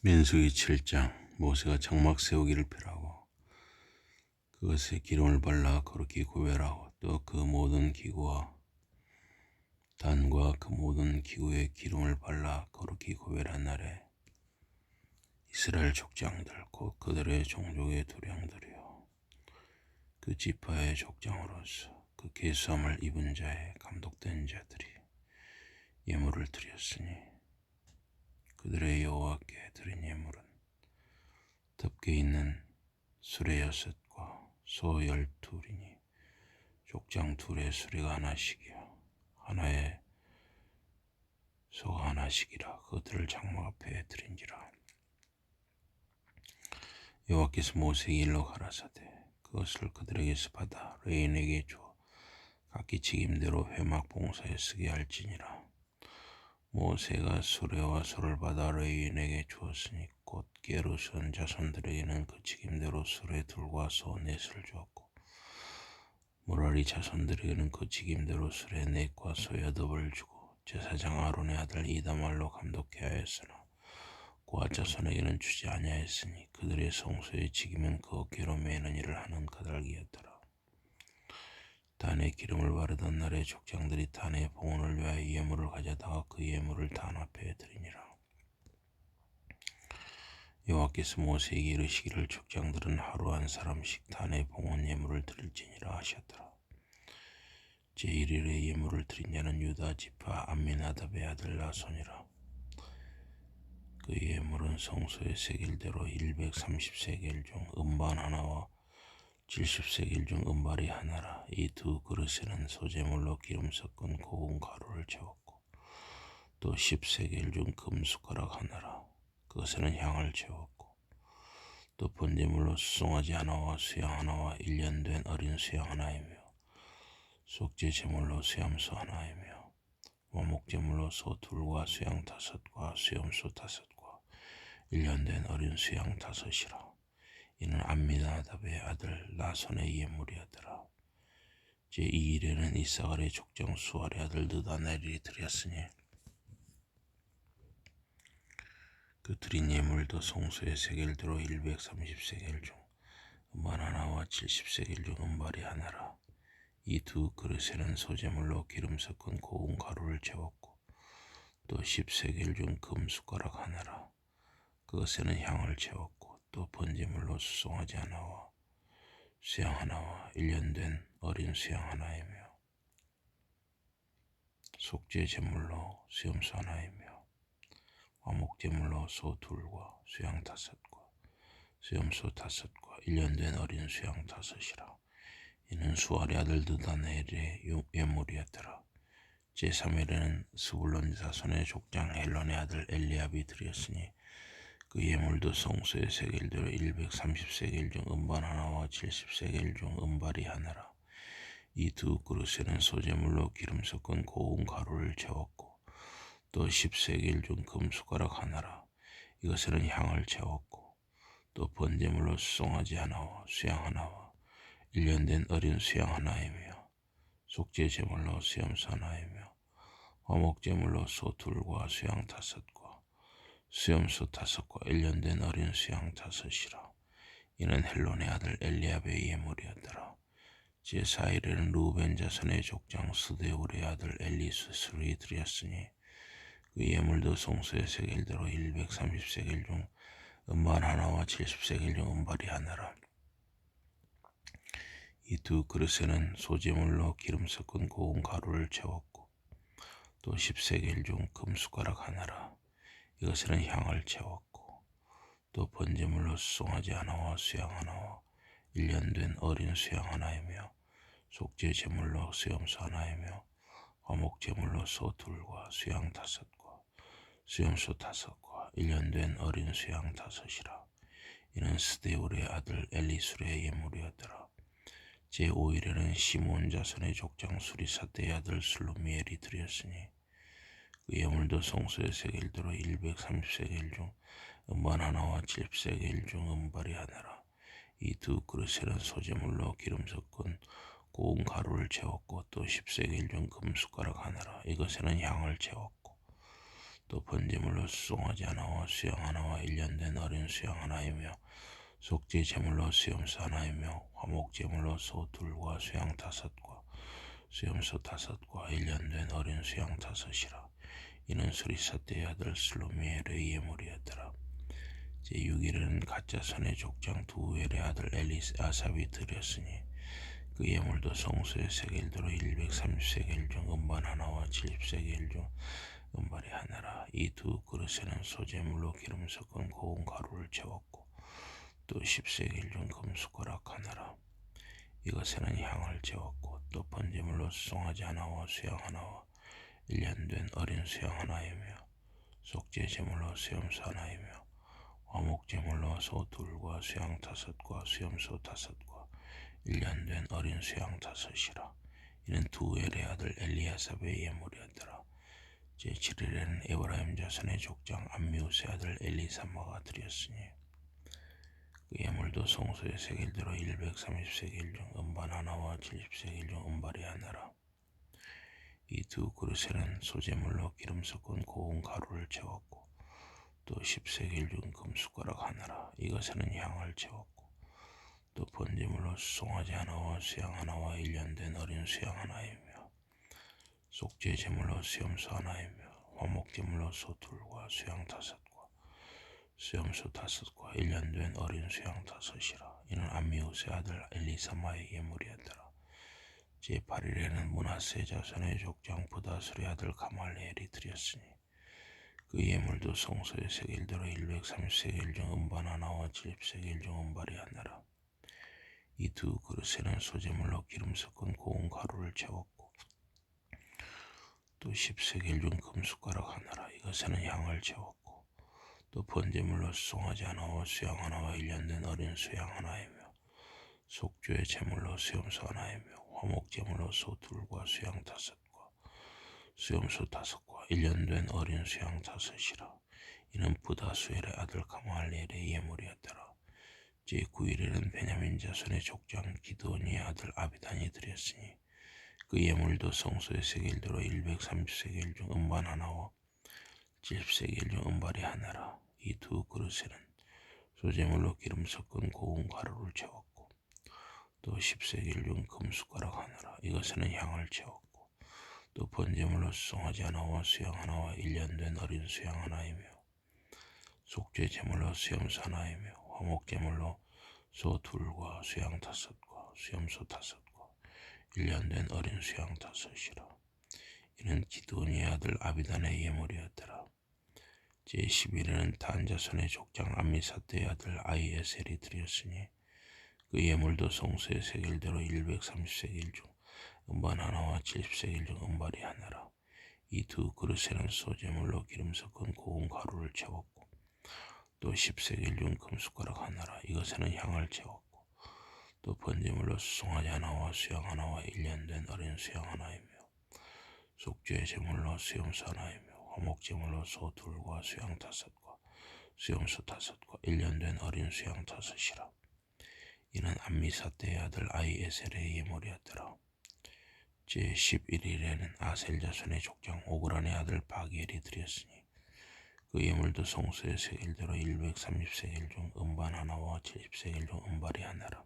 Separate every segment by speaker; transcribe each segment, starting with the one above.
Speaker 1: 민수기 7장 모세가 장막 세우기를 펴라고 그것에 기름을 발라 거룩히 구별하고 또 그 모든 기구와 단과 그 모든 기구에 기름을 발라 거룩히 구별한 날에 이스라엘 족장들 곧 그들의 종족의 두량들이요. 그 지파의 족장으로서 그 계수함을 입은 자의 감독된 자들이 예물을 드렸으니 그들의 여호와께 드린 예물은 덮개 있는 수레 여섯과 소 열둘이니 족장 둘의 수레가 하나씩이요. 하나의 소가 하나씩이라 그들을 장막 앞에 드린지라 여호와께서 모세에게 일러 가라사대 그것을 그들에게서 받아 레인에게 줘 각기 책임대로 회막 봉사에 쓰게 할지니라 모세가 수레와 소를 받아 레인에게 주었으니 곧 게르선 자손들에게는 그 책임대로 수레 둘과 소 넷을 주었고 모라리 자손들에게는 그 책임대로 수레 넷과 소 여덟을 주고 제사장 아론의 아들 이다말로 감독해야 했으나 고아 자손에게는 주지 아니하였으니 그들의 성소의 책임은 그 어깨로 매는 일을 하는 까닭이었더라. 단에 기름을 바르던 날에 족장들이 단의 봉헌을 위하여 예물을 가져다가 그 예물을 단 앞에 드리니라. 여호와께서 모세에게 이르시기를 족장들은 하루 한 사람씩 단의 봉헌 예물을 드릴지니라 하셨더라. 제1일의 예물을 드린 자는 유다 지파 암미나답의 아들 나손이라. 그 예물은 성소의 세겔대로 130세겔 중 음반 하나와 70세겔 중 은발이 하나라. 이 두 그릇에는 소재물로 기름 섞은 고운 가루를 채웠고 또 10세겔 중 금숟가락 하나라. 그것에는 향을 채웠고 또 번제물로 수송아지 하나와 수양 하나와 1년 된 어린 수양 하나이며 속죄 제물로 수염소 하나이며 원목 제물로 소 둘과 수양 다섯과 수염소 다섯과 1년 된 어린 수양 다섯이라. 이는 암미나답의 아들 나손의 예물이었더라. 제2일에는 이사갈의 족장 수알의 아들 느다넬이 드렸으니 그 드린 예물도 송수의 세겔대로 130세겔 중 음반 하나와 70세겔 중 은발이 하나라. 이 두 그릇에는 소재물로 기름 섞은 고운 가루를 채웠고 또 10세겔 중 금숟가락 하나라. 그것에는 향을 채웠고 또 번제물로 수송하지 하나와 수양 하나와 1년 된 어린 수양 하나이며 속죄 제물로 수염소 하나이며 화목 제물로 소 둘과 수양 다섯과 수염소 다섯과 1년 된 어린 수양 다섯이라 이는 수알의 아들 드다넬의 예물이었더라. 제3일에는 스불론 자손의 족장 헬론의 아들 엘리압이 드렸으니 그 예물도 성소의 세겔대로 130세겔 중 음반 하나와 70세겔 중 음발이 하나라. 이 두 그릇에는 소재물로 기름 섞은 고운 가루를 채웠고 또 10세겔 중 금숟가락 하나라. 이것에는 향을 채웠고 또 번제물로 수송아지 하나와 수양 하나와 1년 된 어린 수양 하나이며 속죄 제물로 수염소 하나이며 화목제물로 소 둘과 수양 다섯과 수염소 다섯과 1년 된 어린 수양 다섯이라. 이는 헬론의 아들 엘리압의 예물이었더라. 제4일에는 루벤 자손의 족장 스데울의 아들 엘리스스를 드렸으니 그 예물도 송수의 세겔대로 130세겔 중 음반 하나와 70세겔 중 음발이 하나라. 이 두 그릇에는 소재물로 기름 섞은 고운 가루를 채웠고 또 10세겔 중 금숟가락 하나라. 이것에는 향을 채웠고 또 번제물로 수송아지 하나와 수양 하나와 1년 된 어린 수양 하나이며 속죄 제물로 수염소 하나이며 화목 제물로 소 둘과 수양 다섯과 수염소 다섯과 1년 된 어린 수양 다섯이라. 이는 스데울의 아들 엘리술의 예물이었더라. 제5일에는 시몬 자손의 족장 수리사대의 아들 슬로미엘이 드렸으니 그 예물도 성소의 세겔대로 130세겔 중 음반 하나와 70세겔 중 음발이 하나라. 이 두 그릇에는 소재물로 기름 섞은 고운 가루를 채웠고 또 10세겔 중 금숟가락 하나라. 이것에는 향을 채웠고 또 번제물로 수송아지 하나와 수양 하나와 일년된 어린 수양 하나이며 속죄 제물로 수염소 하나이며 화목 제물로 소 둘과 수양 다섯과 수염소 다섯과 일년된 어린 수양 다섯이라 이는 수리사 때의 아들 레이의 머리였더라. 제6일에는 가짜 선의 족장 두엘의 아들 엘리스 아삽이 드렸으니 그 예물도 성소의 세겔도로 130세겔 중 음반 하나와 70세겔 중 은발이 하나라. 이 두 그릇에는 소재물로 기름 섞은 고운 가루를 채웠고 또 10세겔 중 금숟가락 하나라. 이것에는 향을 채웠고 또 번제물로 수송아지 하나와 수양 하나와 1년 된 어린 수양 하나이며 속죄 제물로 수염소 하나이며 화목 제물로 소 둘과 수양 다섯과 수염소 다섯과 1년 된 어린 수양 다섯이라. 이는 두 엘의 아들 엘리야삽의 예물이었더라. 제7일에는 에브라임 자손의 족장 암미우스의 아들 엘리사마가 드렸으니 그 예물도 성소의 세겔대로 130세겔 중 음반 하나와 70세겔 중 음발이 하나라 이 두 그릇에는 소재물로 기름 섞은 고운 가루를 채웠고 또 10세겔 중 금숟가락 하나라 이것에는 향을 채웠고 또 번제물로 수송아지 하나와 수양 하나와 1년 된 어린 수양 하나이며 속죄 제물로 수염소 하나이며 화목 제물로 소 둘과 수양 다섯과 수염소 다섯과 1년 된 어린 수양 다섯이라. 이는 암미우스의 아들 엘리사마의 예물이었더라 제8일에는 문하세 자손의 족장 부다술의 아들 가말레엘이 드렸으니 그 예물도 성소의 세겔대로 130세겔 중 음반 하나와 70세겔 중 음발이 하나라. 이 두 그릇에는 소재물로 기름 섞은 고운 가루를 채웠고 또 10세겔 중 금숟가락 하나라 이것에는 향을 채웠고 또 번제물로 수송아지 하나와 수양 하나와 1년 된 어린 수양 하나이며 속죄의 제물로 수염소 하나이며 화목 제물로 소 둘과 수양 다섯과 수염소 다섯과 1년 된 어린 수양 다섯이라 이는 부다수엘의 아들 가말리엘의 예물이었더라. 제9일에는 베냐민 자손의 족장 기도니의 아들 아비단이 드렸으니 그 예물도 성소의 세겔대로 130세겔 중 음반 하나와 70세겔 중 음발이 하나라. 이 두 그릇에는 소재물로 기름 섞은 고운 가루를 채웠고 또 10세겔 중 금숟가락 하나라 이것에는 향을 채웠고 또 번제물로 수송아지 하나와 수양 하나와 1년 된 어린 수양 하나이며 속죄 제물로 수염소 하나이며 화목 제물로 소 둘과 수양 다섯과 수염소 다섯과 1년 된 어린 수양 다섯이라. 이는 기도니 아들 아비단의 예물이었더라. 제11일에는 단자손의 족장 암미사떼의 아들 아이에셀이 드렸으니 그 예물도 성소의 세겔대로 130세겔 중 음반 하나와 70세겔 중 음발이 하나라. 이 두 그릇에는 소재물로 기름 섞은 고운 가루를 채웠고 또 10세겔 중 금숟가락 하나라. 이것에는 향을 채웠고 또 번제물로 수송아지 하나와 수양 하나와 1년 된 어린 수양 하나이며 속죄의 제물로 수염소 하나이며 화목 제물로 소 둘과 수양 다섯과 수염소 다섯과 1년 된 어린 수양 다섯이라 이는 암미사 때의 아들 아이에셀의 예물이었더라 제11일에는 아셀 자손의 족장 오그란의 아들 바기엘이 드렸으니 그 예물도 성소의 세겔대로 130세겔 중 음반 하나와 70세겔 중 음발이 하나라.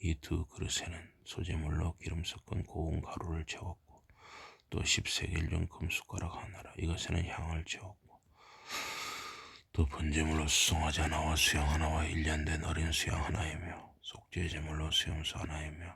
Speaker 1: 이 두 그릇에는 소재물로 기름 섞은 고운 가루를 채웠고 또 10세겔 중 금숟가락 하나라. 이것에는 향을 채웠고 또 번제물로 수송아지 하나와 수양 하나와 1년 된 어린 수양 하나이며 속죄 제물로 수염소 하나이며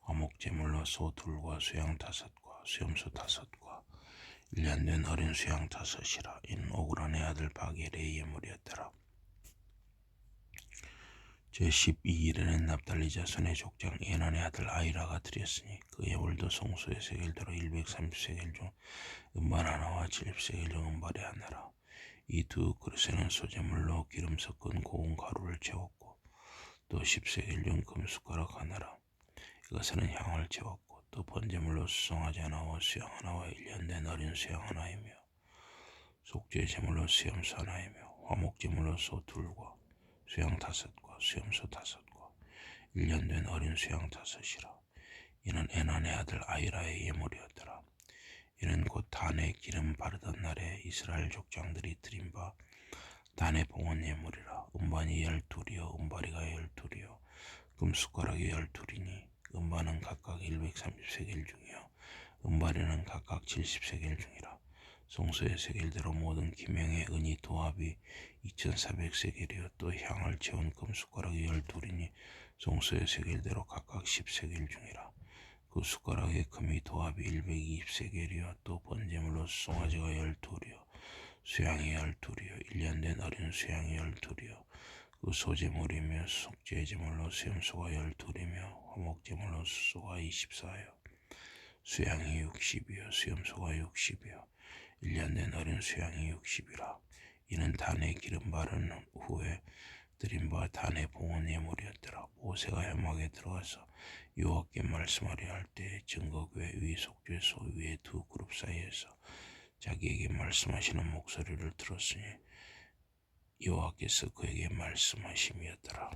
Speaker 1: 화목 제물로 소 둘과 수양 다섯과 수염소 다섯과 1년 된 어린 수양 다섯이라 이는 오그란의 아들 바겔의 예물이었더라. 제 12일에는 납달리 자손의 족장 에난의 아들 아이라가 드렸으니 그 예물도 성소의 세겔대로 130세겔 중 음반 하나와 70세겔 중 음발이 하나라. 이 두 그릇에는 소재물로 기름 섞은 고운 가루를 채웠고 또 10세겔 중 금숟가락 하나라. 이것에는 향을 채웠고 또 번제물로 수송아지 하나와 수양 하나와 1년 된 어린 수양 하나이며 속죄 제물로 수염소 하나이며 화목 제물로 소 둘과 수양 다섯과 수염소 다섯과 1년 된 어린 수양 다섯이라 이는 에난의 아들 아이라의 예물이었더라 이는 곧 단에 기름 바르던 날에 이스라엘 족장들이 드린 바 단의 봉헌 예물이라. 음반이 열둘이요 음바리가 열둘이요 금숟가락이 열둘이니. 음반은 각각 130세겔 중이요 음바리는 각각 70세겔 중이라. 성소의 세겔대로 모든 기명의 은이 도합이 2400세겔이요 또 향을 채운 금숟가락이 열둘이니 성소의 세겔대로 각각 10세겔 중이라 그 숟가락의 금이 도합이 120세겔이요 또 번제물로 송아지가 열둘이요 수양이 열둘이요 1년 된 어린 수양이 열둘이요 그 소제물이며 속죄제물로 수염소가 열둘이며 화목제물로 수소가 24요 수양이 60이요 수염소가 60이요 1년 된 어린 수양이 60이라. 이는 단에 기름 바른 후에 드린 바 단의 봉헌 예물이었더라 모세가 현막에 들어가서 여호와께 말씀하려 할 때 증거교회 위 속죄소 위에 두 그룹 사이에서 자기에게 말씀하시는 목소리를 들었으니 여호와께서 그에게 말씀하심이었더라